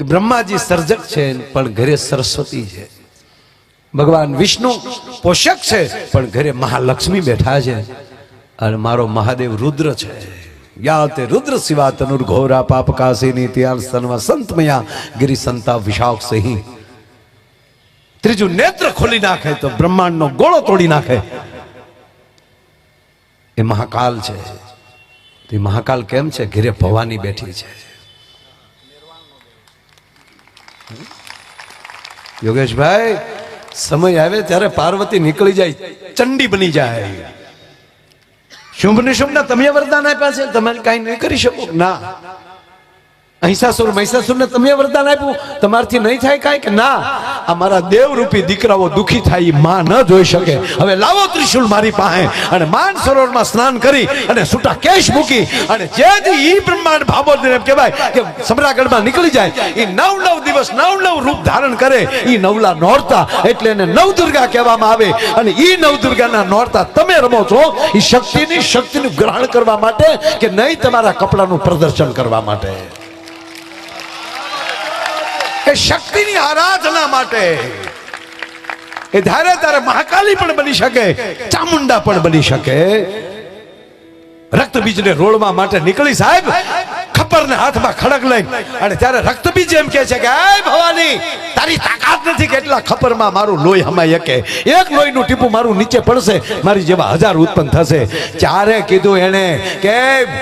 કે બ્રહ્માજી સર્જક છે, પણ ઘરે સરસ્વતી છે. ભગવાન વિષ્ણુ પોષક છે, પણ ઘરે મહાલક્ષ્મી બેઠા છે. અને મારો મહાદેવ રુદ્ર છે. યાતે રુદ્ર શિવા તનુર ઘોરા પાપ કાશીની ત્યાર સન્વા સંતમયા ગિરી સંતા વિશાખ સહી. ત્રીજું નેત્ર ખોલી નાખે તો બ્રહ્માંડનો ગોળો તોડી નાખે. એ મહાકાલ છે. તે મહાકાલ કેમ છે? ઘેરે ભવાની બેઠી છે. યોગેશભાઈ, સમય આવે ત્યારે પાર્વતી નીકળી જાય, ચંડી બની જાય. શુંભ નિશુંભ ના તમે વરદાન આપ્યા છે તમે કઈ નહીં કરી શકો? ના. અહિંસાસુર, મહિષાસુરને તમે વરદાન આપ્યું. તમારથી નહીં થાય કાંઈ કે ના? અમારા દેવરૂપી દીકરાઓ દુખી થાય ઈ માં ન જોઈ શકે. હવે લાવો ત્રિશુલ મારી પાસે અને માન સરોવરમાં સ્નાન કરી અને છૂટા કેશ મૂકી અને જેથી ઈ બ્રહ્માંડ ભાબોદને કહેવાય કે સમ્રાગઢમાં નીકળી જાય એ નવ નવ દિવસ, નવ નવ રૂપ ધારણ કરે. એ નવલા નોરતા એટલે એને નવદુર્ગા કહેવામાં આવે. અને એ નવદુર્ગાના નોરતા તમે રમો છો એ શક્તિની શક્તિનું ગ્રહણ કરવા માટે કે નહીં તમારા કપડાનું પ્રદર્શન કરવા માટે? એ શક્તિની આરાધના માટે. એ ધારે તારે મહાકાલી પણ બની શકે, ચામુંડા પણ બની શકે. રક્તબીજને રોળવા માટે નીકળી સાહેબ ખપરને હાથમાં ખડક લઈ, અને ત્યારે રક્તબીજ એમ કહે છે કે ભવાની તારી તાકાત નથી કે એટલા ખપરમાં મારું લોહી હમાય શકે એક લોહીનું ટીપું મારું નીચે પડશે, મારી જેવા હજાર ઉત્પન્ન થશે. ચારે કીધું એને કે,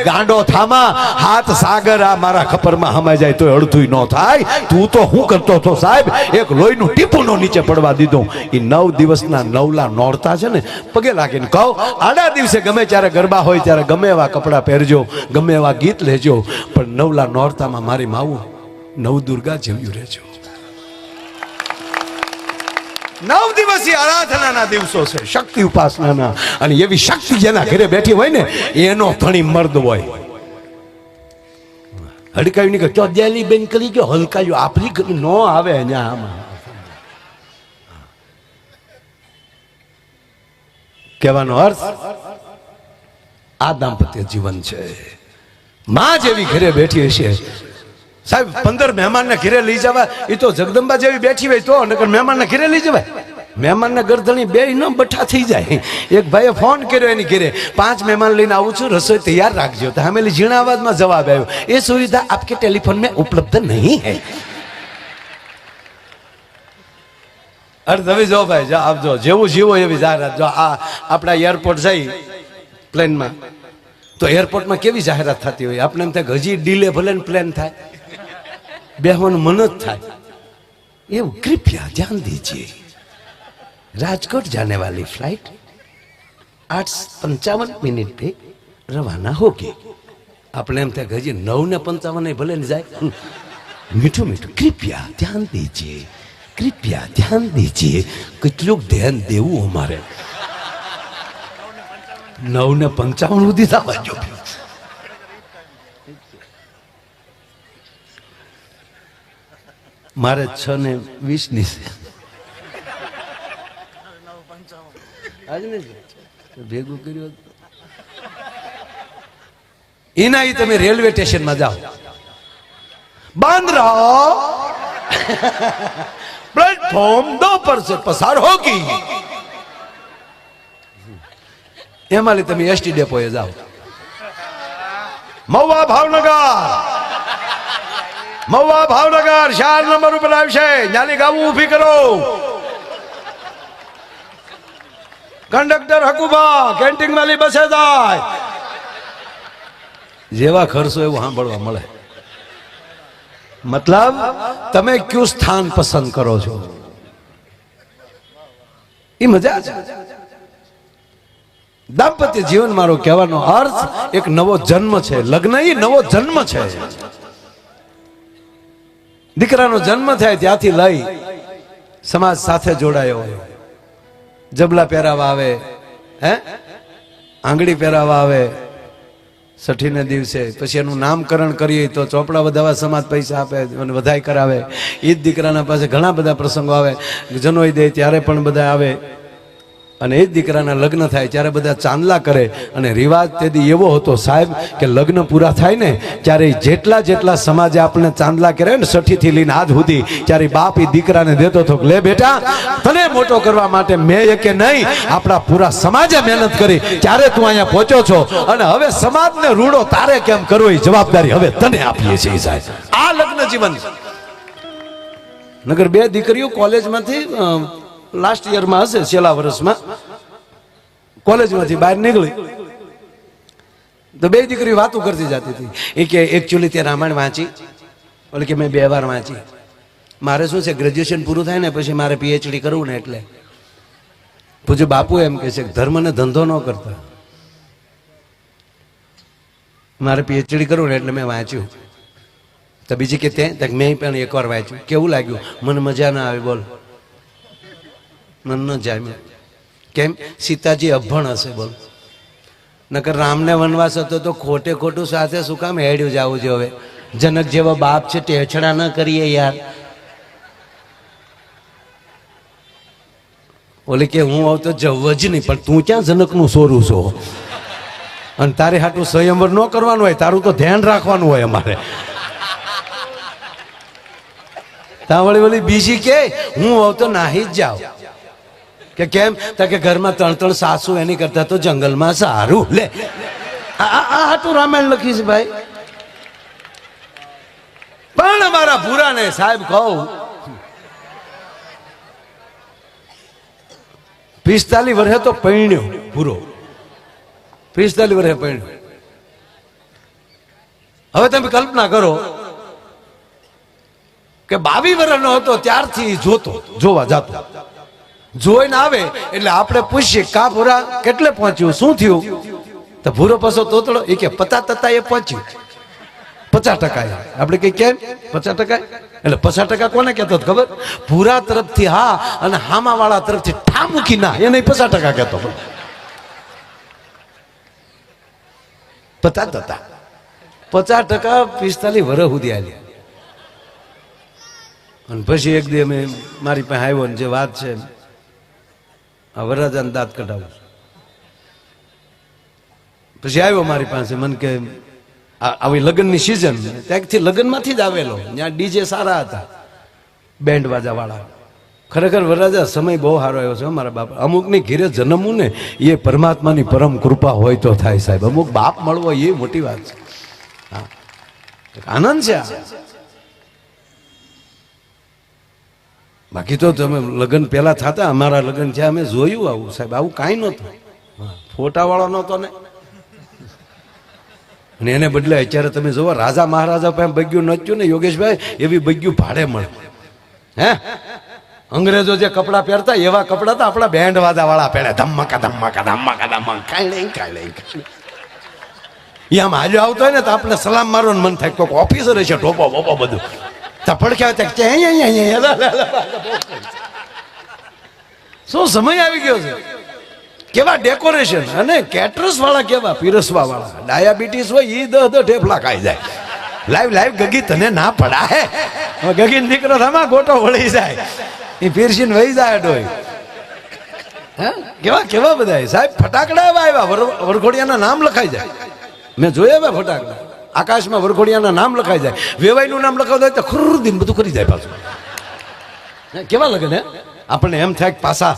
ગાંડો થામા, હાથ સાગર આ મારા ખપરમાં હમાઈ જાય તો અડધું ન થાય. તું તો હું કરતો હતો, સાહેબ? એક લોહીનું ટીપું નો નીચે પડવા દીધું. એ નવ દિવસના નવલા નોરતા છે ને, પગે લાગીને કહો, આડા દિવસે ગમે ત્યારે ગરબા હોય, ત્યારે ગમે એવા કપડાં પહેરજો, ગમે એવા ગીત લેજો, પણ નવલા નોરતામાં મારી માવું નવ દુર્ગા જેવ્યું રહેજો. નવ દિવસી આરાધનાના દિવસો છે. શક્તિ ઉપાસનાના. અને એવી શક્તિ જેના ઘરે બેઠી હોય ને, એનો ધણી મર્દ હોય. હડકાયું નહીં તો દેલી બેન કરી ગયો? હલકાયું. આપણી નો આવે અહીંયા આમાં. કહેવાનો અર્થ, આ દાંપત્ય જીવન છે. માં જેવી ઘરે બેઠી હશે સાહેબ, પંદર મહેમાનને ઘેરે લઈ જવા એ તો જગદંબા જેવી બેઠી હોય તો, નકર મહેમાનને ઘરે લઈ જવાય. મહેમાનને ગરદણી બે ન બઠા થઈ જાય. એક ભાઈએ ફોન કર્યો એની ઘેરે, પાંચ મહેમાન લઈને આવું છું, રસોઈ તૈયાર રાખજો. તો હમેલી ઝીણા અવાજમાં જવાબ આવ્યો, એ સુવિધા આપકે ટેલિફોન મેં ઉપલબ્ધ નહીં है અરે તમે જો ભાઈ, જો આપજો જેવું જીવો એવી જાહેરાત. જો આ આપણા એરપોર્ટ જઈ પ્લેનમાં, તો એરપોર્ટમાં કેવી જાહેરાત થતી હોય? આપણે એમ થાય હજી ડીલે ભલે પ્લેન થાય. બેહવાનું મન જ થાય. એવું કૃપયા ધ્યાન દીજીએ રાજકોટ જાને વાલી ફ્લાઇટ આઠ પંચાવન મિનિટ પે રવાના હોગી. આપણે એમ થાય હજી નવ ને પંચાવન ભલે ને જાય. મીઠું મીઠું કૃપયા ધ્યાન દીજીએ કૃપયા ધ્યાન દીજીએ કેટલું ધ્યાન દેવું અમારે. નવ ને પંચાવન સુધી થવા જોઈએ મારે છ ને વીસની છે. ભેગું કર્યું એના એ તમે રેલવે સ્ટેશનમાં જાઓ. બંધ પ્લેટફોર્મ દો પર સે પસાર હોકી એમાં તમે એસટી એ જાઓ. મહુવા ભાવનગર. મહુવા ભાવનગર, ચાર નંબર ઉપર આવશે. નાલી ગાવું ઊભી કરો. કંડક્ટર હકુબા કેન્ટીન વાળી બસે જાય. જેવા ખર્ચો એવું સાંભળવા મળે. મતલબ, તમે કયું સ્થાન પસંદ કરો છો? એ મજા છે. દાંપત્ય જીવન મારો કહેવાનો અર્થ એક નવો જન્મ છે. લગ્ન એ નવો જન્મ છે. દીકરાનો જન્મ થાય ત્યાંથી લઈ સમાજ સાથે જોડાયો. હોય જબલા પહેરાવા આવે, હે? આંગળી પહેરાવા આવે. છઠ્ઠીને દિવસે પછી એનું નામકરણ કરીએ તો ચોપડા વધાવા સમાજ પૈસા આપે અને વધાઈ કરાવે. એ જ દીકરાના પાસે ઘણા બધા પ્રસંગો આવે. જનોઈ દે ત્યારે પણ બધા આવે. અને એ દીકરાના લગ્ન થાય ત્યારે બધા ચાંદલા કરે અને રિવાજ તેથી એવો હતો સાહેબ કે લગ્ન પૂરા થાય ને ત્યારે જેટલા જેટલા સમાજે આપણને ચાંદલા કરે ને સઠીથી લઈને આજ સુધી, ત્યારે બાપ એ દીકરાને દેતો હતો લે બેટા, તને મોટો કરવા માટે મેં કે નહીં, આપણા પૂરા સમાજે મહેનત કરી, ત્યારે તું અહીંયા પહોંચ્યો છો. અને હવે સમાજને રૂડો તારે કેમ કરવો? એ જવાબદારી હવે તને આપીએ છીએ સાહેબ. આ લગ્ન જીવન. નગર બે દીકરીઓ કોલેજમાંથી લાસ્ટ યરમાં હશે, છેલ્લા વર્ષમાં. કોલેજમાંથી બહાર નીકળી. તો બે દીકરી વાતો કરતી જતી હતી. એ કે એકચ્યુઅલી તે રામાયણ વાંચી. એટલે કે, મેં બે વાર વાંચી. મારે શું છે ગ્રેજ્યુએશન પૂરું થાય ને પછી મારે પીએચડી કરવું ને એટલે. પૂજ્ય બાપુ એમ કે છે ધર્મને ધંધો ન કરતા. મારે પીએચડી કરવું ને એટલે મેં વાંચ્યું. તો બીજી કે, તે મેં પણ એકવાર વાંચ્યું. કેવું લાગ્યું? મને મજા ના આવી, બોલ. ન જામ્યો કેમ? સીતાજી અભણ હશે બોલ. નકર રામને વનવાસ હતો તો ખોટે ખોટું સાથે શું કામ હેડ્યું જવું છે હવે? જનક જેવો બાપ છે ટેછડા ન કરીએ યાર. ઓલી કે હું આવું તો જવ જ નહીં, પણ તું ક્યાં જનકનું સોરું છો? અને તારે હાટું સંયમર ન કરવાનું હોય, તારું તો ધ્યાન રાખવાનું હોય અમારે. ત્યાં વળી વળી બીજી કે, હું આવું તો નાહી જ જાઉં. કે કેમ? તો કે ઘરમાં ત્રણ ત્રણ સાસુ એની કરતા તો જંગલમાં સારું. લે. આ આ રામાયણ લખી છે ભાઈ. પણ અમારા ભૂરાને સાહેબ કહું, પિસ્તાલીસ વર્ષે તો પૈણ્યો પૂરો પિસ્તાલીસ વર્ષે પૈણ્યો. હવે તમે કલ્પના કરો કે બાવી વર્ષનો હતો ત્યારથી જોતો, જોવા જાતો. જોઈને આવે એટલે આપણે પૂછીએ, કા ભૂરા, કેટલે પહોંચ્યું? શું થયું? તો ભૂરો પાછો તોતડો એ કે, પચાસ ટકા એ પહોંચ્યું. પચાસ ટકા આપણે કઈ કેમ? પચાસ ટકા? એટલે પચાસ ટકા કોને કહેતો હતો ખબર? ભૂરા તરફથી હા અને હામા વાળા તરફથી ઠા મૂકી ના. એને પચાસ ટકા કહેતો પચાસ ટકા. પચાસ ટકા પિસ્તાલીસ વર્ષ સુધી આલ્યા અને પછી એક દી અમે મારી પાસે આવ્યો ને જે વાત છે આ વરરાજાને દાંત કઢાવું પછી આવ્યો મારી પાસે, મને કે આવી લગ્નની સિઝન ત્યાંથી લગ્નમાંથી જ આવેલો. ત્યાં ડીજે સારા હતા બેન્ડ વાળા ખરેખર વરરાજા, સમય બહુ સારો આવ્યો છે મારા બાપ. અમુકની ઘીરે જન્મવું ને એ પરમાત્માની પરમ કૃપા હોય તો થાય સાહેબ. અમુક બાપ મળવો એ મોટી વાત છે. હા. આનંદ છે આ બાકી તો તમે લગ્ન પહેલા થતા, અમારા લગ્ન છે અમે જોયું આવું, સાહેબ. આવું કાંઈ નહોતું. ફોટાવાળો નહોતો ને. અને એને બદલે અત્યારે તમે જોવો, રાજા મહારાજા પાસે બગ્યું નચ્યું ને, યોગેશભાઈ, એવી બગ્યું ભાડે મળે. હે? અંગ્રેજો જે કપડાં પહેરતા, એવા કપડાં તો આપણા બેન્ડ વાદા વાળા પહેરે. ધમકા ધમકા ધમકા ધમ્મકા કાંઈ નહીં કાંઈ નહીં એ આમ હાલ્યો આવતો હોય ને, તો આપણે સલામ મારવાનું મન થાય. કોઈક ઓફિસર હશે ટોપો બોપો બધું. અહીંયા અહીંયા શું સમય આવી ગયો છે? કેવા ડેકોરેશન અને કેટરસ વાળા કેવા? પીરસવા વાળા? ડાયાબિટીસ હોય એ દહ દહ ઠેફલા ખાઈ જાય. લાઈવ લાઈવ ગગી તને ના પડાય ગગી દીકરો થામા ગોટો વળી જાય. એ પીરસીને વહી જાય ડોય કેવા કેવા બધા સાહેબ, ફટાકડા એવા આવ્યા. વરઘોડિયાના નામ લખાઈ જાય. મેં જોયા ફટાકડા. આકાશમાં વરઘોડિયાના નામ લખાઈ જાય. વેવાઈનું નામ લખાવતા હોય તો ખુર દિન બધું કરી જાય પાછું. કેવા લગન, હે? આપણને એમ થાય કે પાછા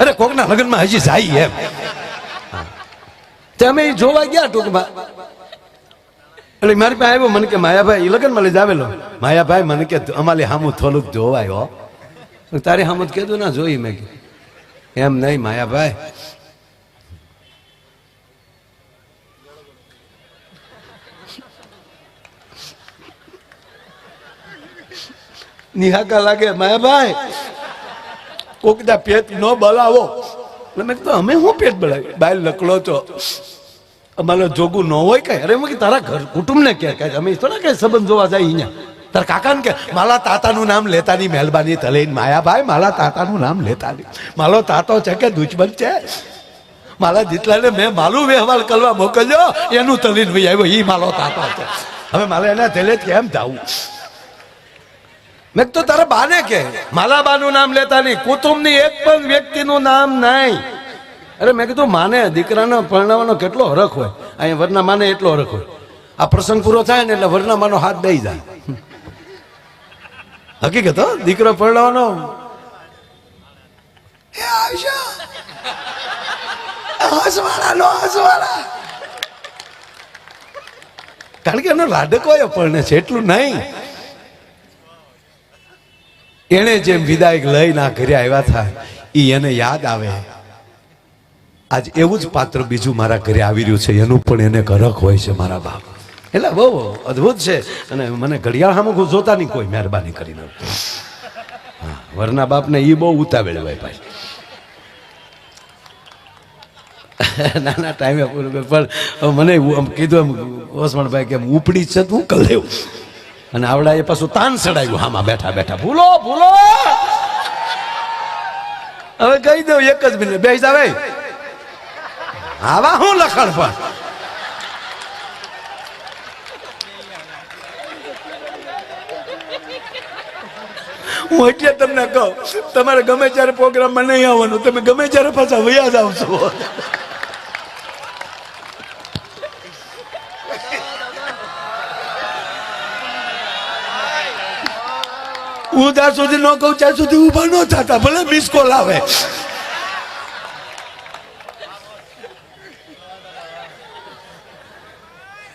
અરે કોકના લગ્નમાં હજી જાય એમ. તે અમે જોવા ગયા ટૂંકમાં. એટલે મારી પાસે આવ્યો, મને કે માયાભાઈ એ લગ્નમાં લઈ આવેલો માયાભાઈ મને કે, અમારી હામું થોડુંક જોવાય, હો. તારી હામું કીધું, ના, જોઈ મેં. એમ નહીં, માયાભાઈ. નિહાકા લાગે માયાભાઈ કોકદા પેટ ન બલાવો. એટલે મેં કીધું, અમે શું પેટ બળાવી બાય લકડો છો. અમારે જોગું ન હોય કઈ. અરે મેં તારા ઘર કુટુંબને કે અમે થોડા કઈ સંબંધ જોવા જાય અહીંયા. તારા કાકાને કે મારા તાતાનું નામ લેતાની મહેરબાની તલઈને માયાભાઈ મારા તાતાનું નામ લેતાની. મારો તાતો છે કે દુશ્મન છે? મારા જેટલાને મેં મારું વ્યવહાર કરવા મોકલ્યો. એનું તલીન ભાઈ આવ્યો. એ મારો તાતો છે. હવે મારે એના થેલે કેમ જાવું. મેં તો તારા બાને કે માલા બાનું નામ લેતા નહીં. કુટુંબની એક પણ વ્યક્તિનું નામ નહીં. અરે મેં કીધું માને દીકરાને પરણાવવાનો કેટલો હરખ હોય? અહીંયા વરના માને એટલો હરખ હોય. આ પ્રસંગ પૂરો થાય ને એટલે વરના માનો હાથ દઈ જાય. હકીકત હો? દીકરો પરણાવવાનો કારણ કે એનો લાડકો એ પરણે છે એટલું નહીં. એને જેમ વિદાયક લઈને આ ઘરે આવ્યા હતા એ એને યાદ આવે. આજ એવું જ પાત્ર બીજું મારા ઘરે આવી રહ્યું છે એનું પણ એને ઘરક હોય છે મારા બાપ. એટલે બહુ અદ્ભુત છે. અને મને ઘડિયાળ સામે જોતા નહીં કોઈ મહેરબાની કરીને. હા, વરના બાપને એ બહુ ઉતાવેળ હોય ભાઈ. નાના ટાઈમે. પણ મને કીધું એમ ઓસમાણભાઈ કે ઉપડી છે તું કર લેવું અને આવડા એ પાછું તાન ચડાવ્યું હામાં બેઠા બેઠા. ભૂલો ભૂલો! હવે કહી દઉં, એક જ મિનિટ. બે એ. આવા હું લખણ પણ? હું એટલે તમને કહું, તમારે ગમે ત્યારે પ્રોગ્રામમાં નહીં આવવાનું, તમે ગમે ત્યારે પાછા વયા જ આવશો હું ત્યાં સુધી ન કહું, ત્યાં સુધી ઊભા ન થતા, ભલે મિસ કોલ આવે.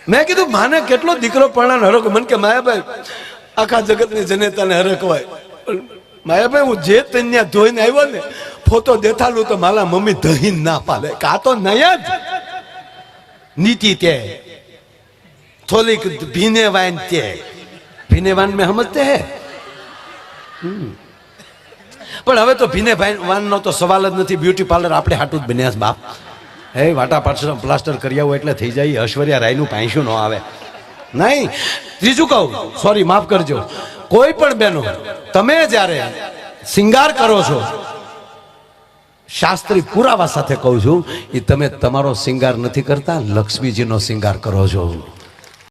મેં કીધું, માને કેટલો દીકરો પરણાનો હરખ? મને કે, માયાભાઈ, આખા જગતની જનેતાને હરખવાય. માયાભાઈ, હું જે તન્યા ધોઈને આવ્યો ને, ફોટો દેખાડું તો મારા મમ્મી દહીં ના પાલે કા તો નયા જ. નીતિ તે. થોડીક ભીને વાન તે. ભીને વાન મેં સમજતે હે? પણ હવે તો ભીને ભાઈ વાનનો તો સવાલ જ નથી. બ્યુટી પાર્લર આપણે હાટું જ બન્યા બાપ. હે, વાટા પાછળ પ્લાસ્ટર કરી હોય એટલે થઈ જાય. ઐશ્વર્યા રાયનું પાંચું ન આવે. નહીં. ત્રીજું કહું. સોરી માફ કરજો. કોઈ પણ બહેનો તમે જ્યારે શિંગાર કરો છો, શાસ્ત્રી પુરાવા સાથે કહું છું એ તમે તમારો શિંગાર નથી કરતા, લક્ષ્મીજીનો શિંગાર કરો છો.